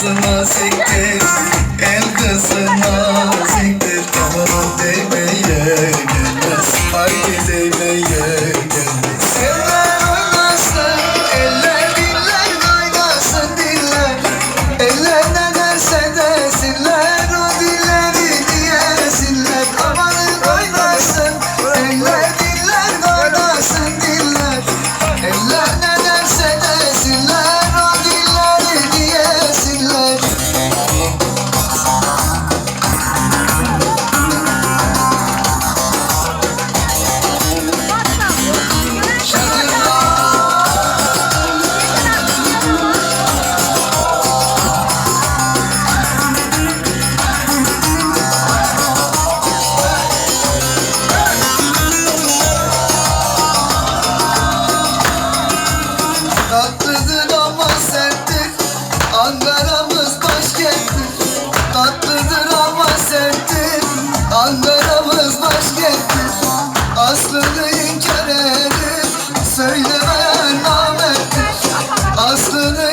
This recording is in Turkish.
kızına siktir El kızına siktir. Aman demeye gelmez. Haydi de 真